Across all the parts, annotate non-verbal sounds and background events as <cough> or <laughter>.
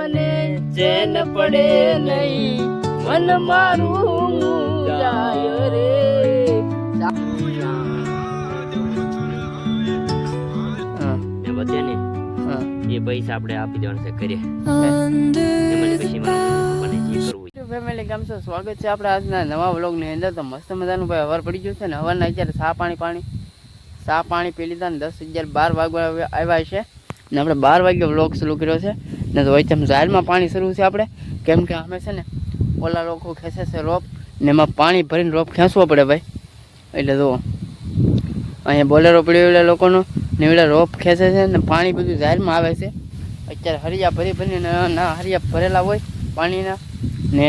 મને ચેન પડે નહીં. મન મારું જાય રે. એ પૈસા આપણે આપી દેવાનું છે કરીએ. ફેમિલી કેમ છો સ્વાગત છે આપણે આજના નવા વ્લોગની અંદર. તો મસ્ત મજાનું ભાઈ હવાર પડી ગયું છે ને. હવારના અત્યારે ચા પાણી. પાણી ચા પાણી પી લીધા ને દસ અગિયાર બાર વાગવા આવ્યા છે. ને આપણે બાર વાગે વ્લોગ શરૂ કર્યો છે. ને તો વચ્ચે જાહેરમાં પાણી શરૂ છે આપણે. કેમ કે અમે છે ને ઓલા લોકો ખેંચે છે રોપ ને એમાં પાણી ભરીને રોપ ખેંચવો પડે ભાઈ. એટલે જુઓ. અહીંયા બોલેરો પડ્યો એવડા લોકોનો ને એવડા રોપ ખેંચે છે ને પાણી બધું જાહેરમાં આવે છે. અત્યારે હરિયા ભરી ભરીને ના હરિયા ભરેલા હોય પાણીના. ને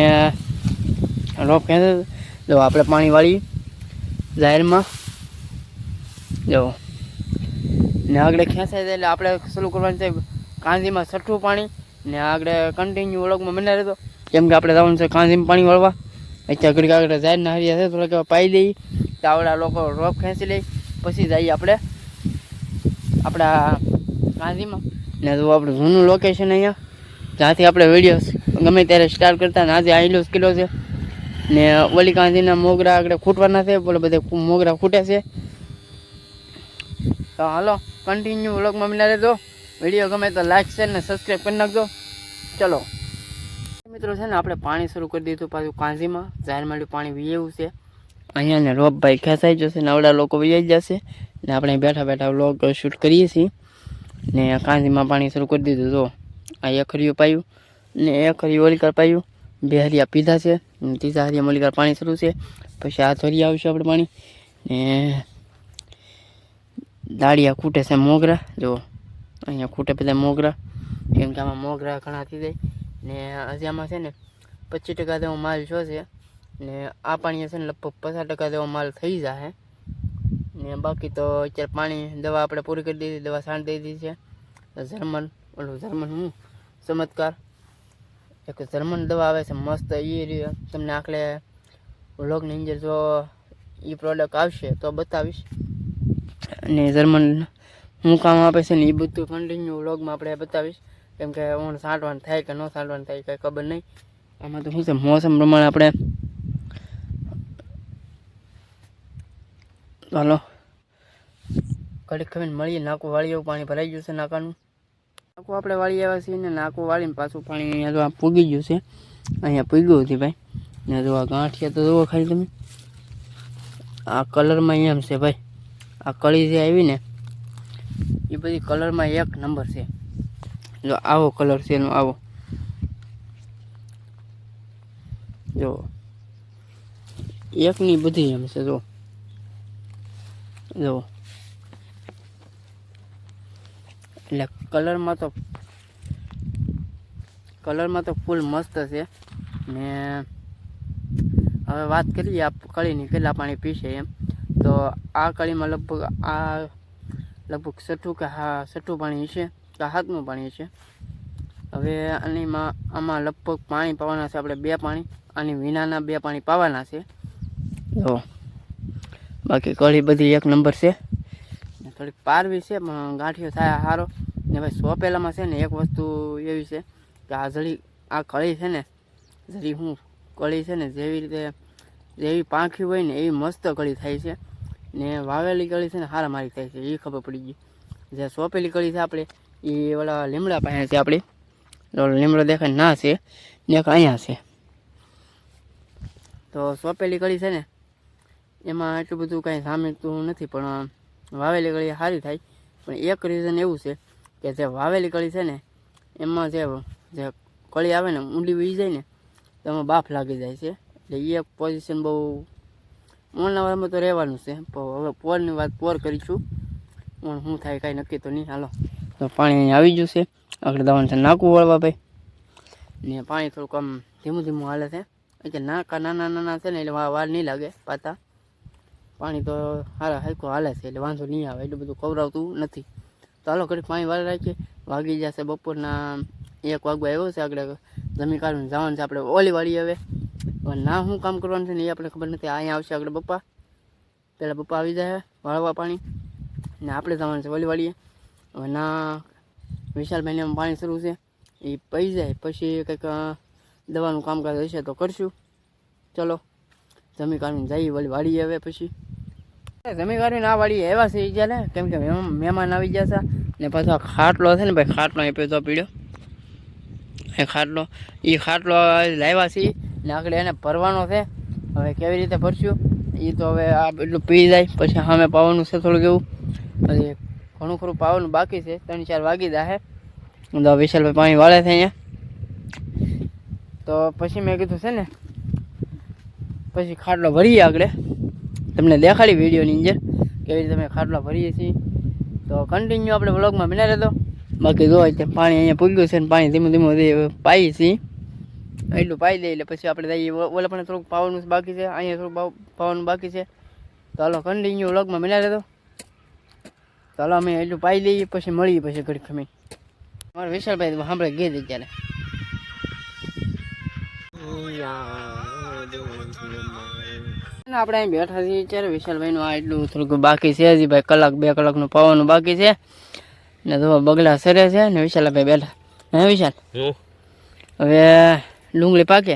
રોપ ખેંચે. જો આપણે પાણી વાળી જાહેરમાં. જો ને આગળ ખેંચાય છે એટલે આપણે શરૂ કરવાનું છે કાંજીમાં છઠ્ઠું પાણી ને આગળ કન્ટિન્યુ ઓળખમાં મને રહેતો કેમ કે આપણે જવાનું છે કાંજીમાં પાણી વાળવા. અત્યારે ઘડીક આગળ જાહેરના હરિયા છે એવા પાઈ દઈ તો લોકો રોપ ખેંચી લઈ પછી જઈએ આપણે, આપણા કાંજીમાં. ને તો આપણું જૂનું લોકેશન અહીંયા. જ્યાંથી આપણે વીડિયો ગમે ત્યારે સ્ટાર્ટ કરતા ને આજે આઈલો કિલો છે. ને ઓલી કાંજીના મોગરા આગળ ખૂટવાના છે બોલે બધે મોગરા ખૂટે છે. તો હાલો. કન્ટિન્યુ વ્લોગમાં મિલા રહેજો. વીડિયો ગમે તો લાઈક શેર ને સબસ્ક્રાઈબ કરી નાખજો. ચલો. મિત્રો છે ને, આપણે પાણી શરૂ કરી દીધું પાછું કાંજીમાં. જાહેરમાં પાણી વીએવું છે. અહીંયા ને રોપભાઈ ખેંચાઈ જશે નવડા લોકો વીઆઈ જશે. ને આપણે બેઠા બેઠા વ્લોગ શૂટ કરીએ છીએ. ને કાંજીમાં પાણી શરૂ કરી દીધું. તો આ એક હરિયું પાયું. ને એક હરિયું ઓલિકાર પાયું. બે હરિયા પીધા છે. ત્રીજા હરિયા ઓલિકાર પાણી શરૂ છે. પછી આ હરિયા આવશે આપણે પાણી. ને દાળિયા ખૂટે છે મોગરા. જો, અહીંયા ખૂટે બધા મોગરા. કેમ કે આમાં મોગરા ઘણા થઈ જાય. ને હજી આમાં છે ને પચીસ ટકા જેવો માલ છો છે. ને આ પાણી છે ને લગભગ પચાસ ટકા જેવો માલ થઈ જાય ને બાકી તો અત્યારે પાણી દવા આપણે પૂરી કરી દીધી, દવા છાંટ દઈ દીધી છે. જર્મન, ઓલું જર્મન હું? ચમત્કાર. એક જર્મન દવા આવે છે, મસ્ત એ તમને આખલે વ્લોગની અંદર જો એ પ્રોડક્ટ આવશે તો બતાવીશ. અને જર્મન હું કામ આપે છે ને એ બધું કન્ટિન્યુ વ્લોગમાં આપણે બતાવીશ. કેમ કે હું છાંટવાનું થાય કે ન છાંટવાનું થાય કંઈ ખબર નહીં. આમાં તો શું છે, મોસમ પ્રમાણે આપણે ચાલો ઘડીક ખમીને મળીએ, નાકું વાળી એવું પાણી ભરાઈ ગયું છે નાકાનું. નાકું આપણે વાળી આવ્યા છીએ ને નાકું વાળીને પાછું પાણી અહીંયા તો આ પૂગી ગયું છે. અહીંયા પૂગ્યું હતી ભાઈ. ને જો આ ગાંઠિયા તો જુઓ ખાલી તમે. આ કલરમાં એમ છે ભાઈ. આ કળી જે આવી ને, એ બધી કલરમાં એક નંબર છે. જો આવો કલર છે એનો, આવો. જો. એકની બધી એમ છે, જો. જો. એટલે કલરમાં તો કલરમાં તો ફૂલ મસ્ત છે. ને, હવે વાત કરીએ આ કળીની કેટલા પાણી પીશે એમ. તો આ કળીમાં લગભગ આ લગભગ છઠ્ઠું કે હા છઠ્ઠું પાણી છે કે હાથનું પાણી છે હવે આનીમાં આમાં લગભગ પાણી પાવાના છે આપણે બે પાણી, આની વિનાના બે પાણી પાવાના છે. તો બાકી કળી બધી એક નંબર છે. થોડીક પારવી છે, પણ ગાંઠિયો થાય સારો ને ભાઈ સોપેલામાં છે ને એક વસ્તુ એવી છે કે આ જળી આ કળી છે ને જરી હું કળી છે ને જેવી રીતે, જેવી પાંખી હોય ને એવી મસ્ત કળી થાય છે. ને વાવેલી કળી છે ને હારા મારી થાય છે એ ખબર પડી ગઈ. જે સોંપેલી કળી છે આપણે એ ઓલા લીમડા પાસે છે આપણી લીમડો દેખાય ના છે ને અહીંયા છે. તો સોંપેલી કળી છે ને, એમાં એટલું બધું કાંઈ સામેતું નથી, પણ વાવેલી કળી સારી થાય. પણ એક રીઝન એવું છે કે જે વાવેલી કળી છે ને, એમાં જે જે કળી આવે ને, ઊંડી વી જાય ને, તો એમાં બાફ લાગી જાય છે. એટલે એ પોઝિશન બહુ મોલનાવામાં તો રહેવાનું છે. હવે પોરની વાત પોર કરીશું. પણ શું થાય કાંઈ નક્કી તો નહીં. હાલો. તો પાણી અહીં આવી ગયું છે. આગળ દવાનું છે નાકું વળવા ભાઈ. ને પાણી થોડુંક આમ ધીમું ધીમું હાલે છે. એટલે નાકા નાના નાના છે ને એટલે વાર નહીં લાગે પાતા. પાણી તો સારા હલકો હાલે છે. એટલે વાંધો નહીં આવે. એટલું બધું ખવડાવતું નથી. તો હાલો, ઘડીક પાણી વાળ રાખીએ. વાગી જશે બપોરના એક વાગવા આવ્યો છે. આગળ જમી કાઢીને જવાનું છે. આપણે ઓલી વાળી હવે. હવે ના શું કામ કરવાનું છે ને એ આપણે ખબર નથી. અહીંયા આવશે આગળ પપ્પા પહેલાં પપ્પા આવી જાય વાળવા પાણી. ને આપણે જવાનું છે વળી વાળીએ હવે ના વિશાલભાઈને પાણી શરૂ છે. એ પઈ જાય. પછી કંઈક દવાનું કામકાજ હશે તો કરશું. ચલો. જમી કાઢીને જઈએ વળી વાળી આવે પછી. જમી કાઢીને આ વાળી એવા છે ચાલે કેમ કે મહેમાન આવી ગયા છે. ને પાછો ખાટલો છે ને ભાઈ, ખાટલો એ પીધો પીડ્યો એ ખાટલો એ ખાટલો લાવ્યા છે. ને આગળ એને ભરવાનો છે. હવે કેવી રીતે ભરશું? એ તો હવે આ એટલું પી જાય. પછી સામે પાવાનું છે થોડુંક એવું. પછી ઘણું ખરું પાવાનું બાકી છે. ત્રણ ચાર વાગી જાહે. તો વિશાલભાઈ પાણી વાળે છે અહીંયા. તો પછી મેં કીધું છે ને, પછી ખાટલો ભરીએ આગળ. તમને દેખાડી વિડીયોની અંદર કેવી રીતે અમે ખાટલો ભરીએ છીએ. તો કન્ટિન્યુ આપણે બ્લોગમાં બિના રહેતો બાકી જો પાણી અહીંયા પૂગ્યું છે ને પાણી ધીમું ધીમું પાઈએ છીએ. એટલું પાઈ દઈએ એટલે પછી આપણે જઈએ. ઓલા પણ થોડુંક પાવાનું બાકી છે. અહીંયા થોડુંક પાવ- પાવાનું બાકી છે. તો હાલો કન્ટિન્યુ વ્લોગમાં મિલા રહેતો તો હાલો અમે એટલું પાઈ દઈએ પછી મળીએ પછી ઘડી ખમી મારા વિશાલભાઈ તો સાંભળે ગઈ અત્યારે ત્યારે આપણે અહીં બેઠા છીએ ત્યારે વિશાલભાઈનું આ એટલું થોડુંક બાકી છે હજી ભાઈ. કલાક બે કલાકનું પાવાનું બાકી છે. ને તો બગલા સરે છે ને વિશાલભાઈ બેઠા. હે વિશાલ? હવે ડુંગળી પાકે?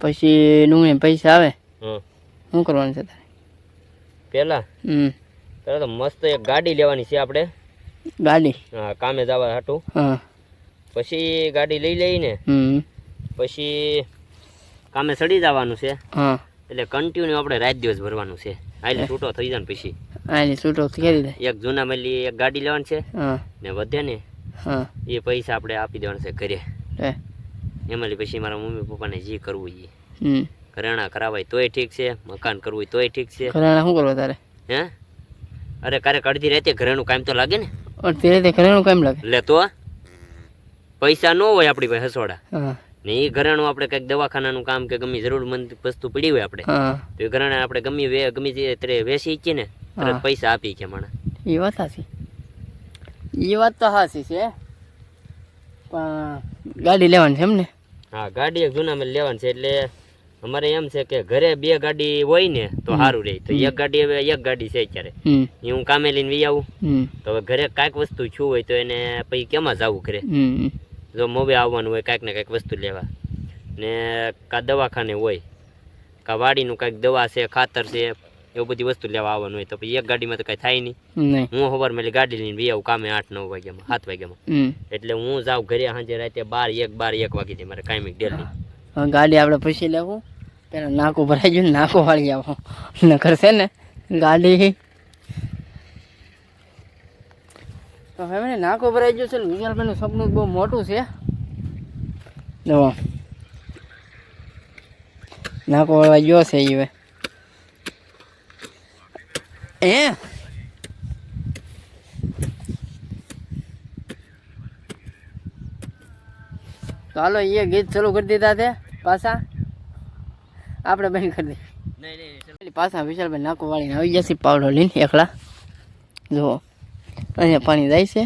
પછી ડુંગળી પૈસા આવે? શું કરવાનું છે તારે? પેલા? હમ. પેલા તો મસ્ત એક ગાડી લેવાની છે આપણે. ગાડી? હા કામે જવા હાટું. હા. પછી ગાડી લઈ લઈને પછી કામે ચડી જવાનું છે. હા. એટલે કન્ટિન્યુ આપણે રાત દિવસ ભરવાનું છે. આઈલી છૂટો થઈ જાય ને પછી. આઈલી છૂટો કરી દે. એક જૂના મળી એક ગાડી લેવાની છે. ને વધે ને એ પૈસા આપણે આપી દેવાના છે ઘરે. એમાં પછી મારા મમ્મી પપ્પાને જે કરવું છે હમ. ઘરેણા કરાવાય તોય ઠીક છે મકાન કરવું હોય તોય ઠીક છે. ઘરેણા શું કરવા તારે? હે? અરે કારે અડધી રાતે ઘરેનું કામ તો લાગે ને? અડધી રીતે ઘરેણું કામ લાગે. લે તો. પૈસા ન હોય આપણી પાસે હસોડા ને એ ઘરેણું આપણે કંઈક દવાખાનાનું કામ કે ગમે જરૂરમંદ વસ્તુ પડી હોય આપણે. તો એ ઘરેણા આપણે ગમે વે ગમે તે ત્યારે વેચી છીએ ને તરત પૈસા આપી કે માણા એ વાત સાચી એ વાત તો સાચી છે. પણ ગાડી લેવાની છે એમ ને હા ગાડી એક જૂનામાં લેવાની છે એટલે અમારે એમ છે કે ઘરે બે ગાડી હોય ને તો સારું રહે તો એક ગાડી હવે એક ગાડી છે અત્યારે. એ હું કામે લઈને વી આવું. તો હવે ઘરે કાંઈક વસ્તુ છું હોય તો એને પછી કેમાં જવું ઘરે? જો મોબે આવવાનું હોય કાંઈક ને કાંઈક વસ્તુ લેવા. ને કા દવાખાને હોય કા વાડીનું કાંઈક દવા છે ખાતર છે એવું બધી વસ્તુ લેવા આવવાનું હોય તો પછી એક ગાડીમાં તો કઈ થાય નહીં. હું ખબર મેલી ગાડી લઈને બી આવું કામે આઠ નવ વાગ્યામાં સાત વાગ્યામાં. એટલે હું જાઉં ઘરે સાંજે રાતે બાર એક બાર એક વાગી જાય મારે કાંઈ ડેલી. ગાડી આપણે પછી લેવું. પેલા નાકો ભરાઈ ગયું નાકો વાળી આવો. નકર છે ને ગાડી. તો હવે નાકો ભરાઈ ગયું છે ને વિશાલભાઈનું સપનું બહુ મોટું છે. જો. નાકો વાળવા ગયો છે એ હવે. એ ચાલો હાલો એ ગીત ચાલુ કરી દીધા છે પાછા. આપણે બંધ કરી દઈએ. પાછા વિશાલભાઈ નાકો વાળીને આવી જશે પાવડો લઈને એકલા. જુઓ અહીંયા પાણી જાય છે.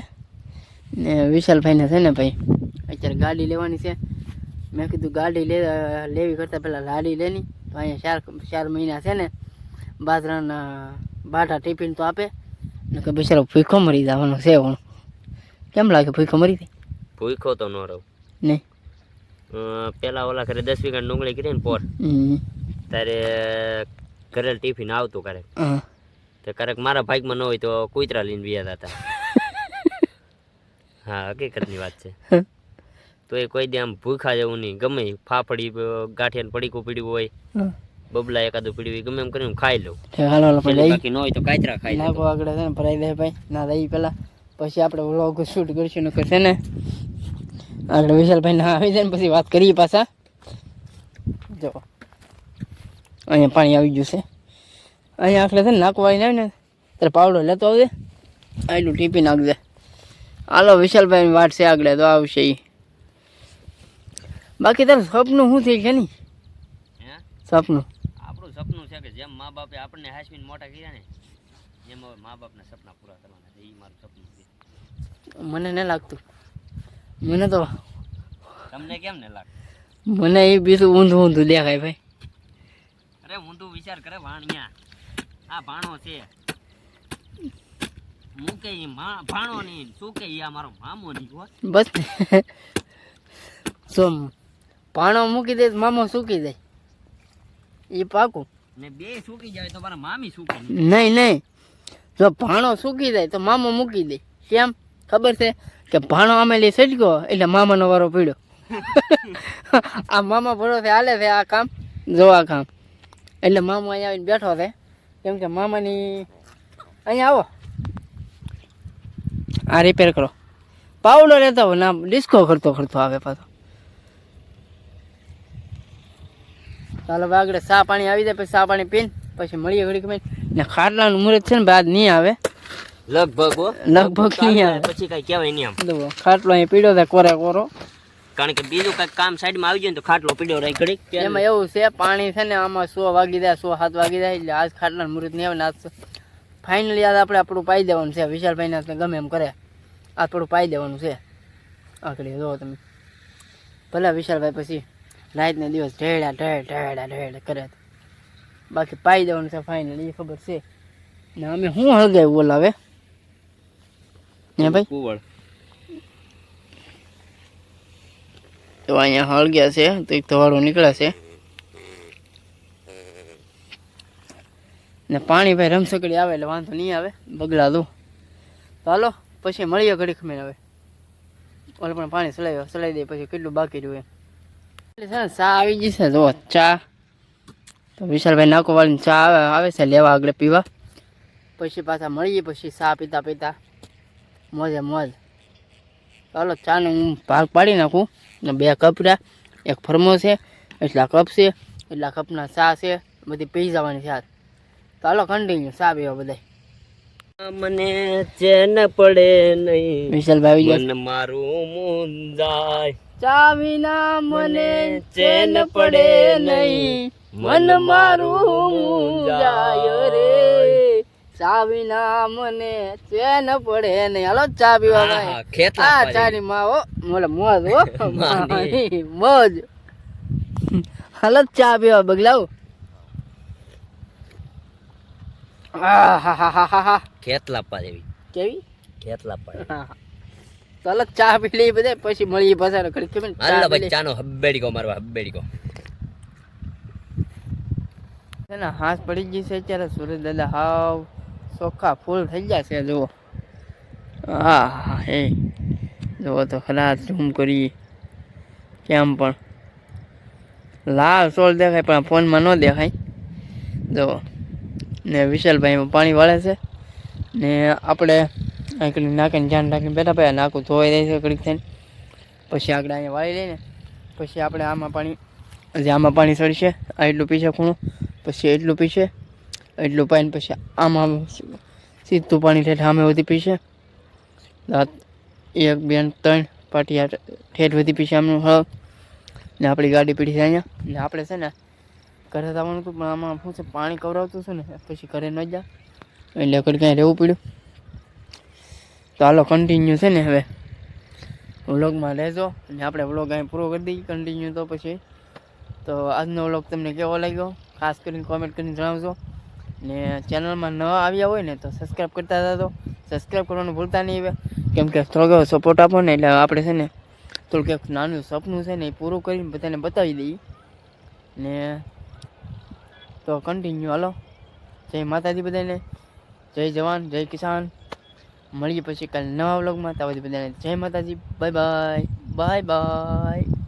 ને વિશાલભાઈને છે ને ભાઈ અત્યારે ગાડી લેવાની છે. મેં કીધું ગાડી લે લેવી કરતાં પહેલાં લાડી લેની. તો અહીંયા ચાર ચાર મહિના છે ને બાજરાના બાટા ટિફિન તો આપે. ને કે બિચારો ભૂખો મરી જવાનો છે પણ કેમ લાગે ભૂખો મરી જાય? ભૂખો તો ન રહું. નહીં પેલા ઓલા ઘરે દસ વીઘા ડુંગળી કરી ને પોર. ત્યારે ઘરે ટિફિન આવતું કરે તો ક્યારેક મારા ભાગમાં ન હોય તો કુતરા લઈને બીજા હતા <laughs> હા હકીકતની વાત છે. તો એ કોઈ દે આમ ભૂખા જેવું નહીં. ગમે ફાફડી ગાંઠિયા પડીકું પીડ્યું હોય. બબલા એકાદ પીડી ગમે એમ કરીને ખાઈ લઉં. હાલો હાલો પણ લઈ બાકી ન હોય તો કાચરા ખાઈ લઉં નાખો આગળ છે ને ભરાઈ દે ભાઈ. ના લઈ પેલા. પછી આપણે વ્લોગ શૂટ કરીશું નકર છે ને આગળ વિશાલભાઈ ના આવી જાય ને પછી વાત કરીએ પાછા. જો અહીંયા પાણી આવી ગયું છે. અહીંયા આખલે છે ને નાખવાળી આવે ને ત્યારે પાવડો લેતો આવજે. આટલું ટીપી નાખજે. હાલો વિશાલભાઈની વાત છે આગળ તો આવશે એ બાકી તારું સપનું શું થઈ છે ને? હે? સપનું? કે જેમ મા બાપે આપણને હાસવીને મોટા કર્યા ને એમ હવે મા બાપના સપના પૂરા કરવાના છે. એ મારું સપનું છે. મને ન લાગતું. મને તો તમને કેમ ને લાગે મને એ બીજું ઊંધું ઊંધું દેખાય ભાઈ. અરે ઊંધું વિચાર કરે વાણિયા આ ભાણો છે. મૂકે ભાણો નહીં શું કે આ મારો મામો નહીં હો? બસ. શું પાણો મૂકી દે મામો સૂકી દે એ પાકું. ને બે સૂકી જાય તો મારા મામી નહીં. નહીં જો ભાણો સૂકી જાય તો મામો મૂકી દે. કેમ? ખબર છે કે ભાણો અમે લઈ સટક્યો એટલે મામાનો વારો પીડ્યો. <laughs> આ મામા ભરોસે હાલે છે આ કામ? જો આ કામ. એટલે મામો અહીંયા આવીને બેઠો છે. કેમ કે મામાની અહીંયા આવો. આ રિપેર કરો. પાવડો લેતો ના ડિસ્કો કરતો કરતો આવે પાછો. ચાલો વાગડે આગળ ચા પાણી આવી જાય પછી સા પાણી પીને પછી મળીએ ઘડીક ને ખાટલાનું મુહૂર્ત છે ને બાદ નહીં આવે. લગભગ હો. લગભગ નહીં આવે. પછી કઈ કહેવાય નહીં આમ. ખાટલો અહીં પીડ્યો થાય કોરે કોરો. કારણ કે બીજું કઈ કામ સાઈડમાં આવી જાય તો ખાટલો પીડ્યો રહી ઘડીક. એમાં એવું છે પાણી છે ને આમાં સો વાગી જાય સો સાત વાગી જાય એટલે આજ ખાટલાનું મુહૂર્ત નહીં આવે ને આજ ફાઇનલી આજ આપણે આપણું પાઈ દેવાનું છે. વિશાલભાઈને ગમે એમ કરે. આ થોડું પાઈ દેવાનું છે. આકડી જો તમે. ભલે વિશાલભાઈ પછી રાત ને દિવસ ઢેડા ઢેડ ઢેડા ઢેડ કરે બાકી પાઈ દેવાનું છે ફાઇનલી એ ખબર છે. ને અમે શું હળગાવ્યું બોલાવે હે ભાઈ? કુવળ. તો અહીંયા હળગ્યા છે તો એક ધવાડો નીકળ્યા છે. ને પાણી ભાઈ રમસકડી આવે એટલે વાંધો નહીં આવે બગલા દો. તો હાલો પછી મળીએ ઘડી ખમીને હવે. ઓલે પણ પાણી સલાવ્યો સલાવી દઈએ પછી કેટલું બાકી રહ્યું એમ. છે ચા આવી ગઈ છે જો ચા. તો વિશાલભાઈ નાકો વાળીને ચા આવે આવે છે લેવા આગળ પીવા. પછી પાછા મળીએ પછી ચા પીતા પીતા. મોજે મોજ. ચાલો ચાનો હું ભાગ પાડી નાખું. ને બે કપ રહ્યા. એક ફરમો છે એટલા કપ છે એટલા કપના ચા છે બધી પી જવાની છે. ચાલો કન્ટિન્યુ ચા પીવા બધા મને ચેન પડે નહીં. વિશાલભાઈ મારું મુંજાય. ચા વિના મને ચેન પડે નહીં. મન મારું જાય રે. ચાવીના મને ચેન પડે નહીં. હાલો ચા પીવા ખેતા આ ચાની માં હો. મોલે મોજ હો. <laughs> મોજ. હાલો ચા પીવા બગલાવ. આ હા હા હા હા હા. ખેતલા પા જેવી કેવી? ખેતલા પા હા હા. ચાલો ચા પી લઈએ બધે પછી મળીએ પાછા ઘડી કેમ હાલો ભાઈ ચાનો હબ્બેડી કો મારવા હબ્બેડી કો એના હાથ પડી ગઈ છે અત્યારે સુરજ દાદા હાવ ચોખ્ખા ફૂલ થઈ ગયા છે જુઓ. હા હા. હે જુઓ તો ખરા ઝૂમ કરી કેમ પણ. લાલ સોળ દેખાય પણ ફોનમાં ન દેખાય. જુઓ. ને વિશાલભાઈ પાણી વાળે છે. ને આપણે આંકડી નાખીને ધ્યાન રાખીને બેઠા ભાઈ નાખું ધોઈ દઈશું ઘડીક થઈને. પછી આગળ અહીંયા વાળી લઈને, પછી આપણે આમાં પાણી જે આમાં પાણી સડશે આ એટલું પીશે ખૂણું, પછી એટલું પીશે એટલું પાઈને પછી આમાં સીધું પાણી ઠેઠ સામે વધી પીશે દાંત એક, બે, ત્રણ પાટિયા ઠેઠ વધી પીશે આમનું હળ. ને આપણી ગાડી પીડી છે અહીંયા. ને આપણે છે ને ઘરે જવાનું હતું, પણ આમાં શું છે, પાણી કવરાવતું છે ને, પછી ઘરે ન જા. એટલે આગળ ક્યાંય રહેવું પડ્યું. તો હાલો કન્ટિન્યુ છે ને હવે. વ્લોગમાં રહેજો. અને આપણે વ્લોગ અહીં પૂરો કરી દઈએ કન્ટિન્યુ તો પછી. તો આજનો વ્લોગ તમને કેવો લાગ્યો? ખાસ કરીને કોમેન્ટ કરીને જણાવજો. ને ચેનલમાં ન આવ્યા હોય ને તો સબસ્ક્રાઈબ કરતા હતા તો સબસ્ક્રાઈબ કરવાનું ભૂલતા નહીં હવે. કેમ કે થોડોક સપોર્ટ આપો ને એટલે આપણે છે ને થોડુંક એક નાનું સપનું છે ને એ પૂરું કરીને બધાને બતાવી દઈએ. ને તો કન્ટિન્યુ હાલો. જય માતાજી બધાને. જય જવાન, જય કિસાન. મળીએ પછી કાલે નવા વ્લોગમાં. ત્યાં બધાને જય માતાજી. Bye bye bye bye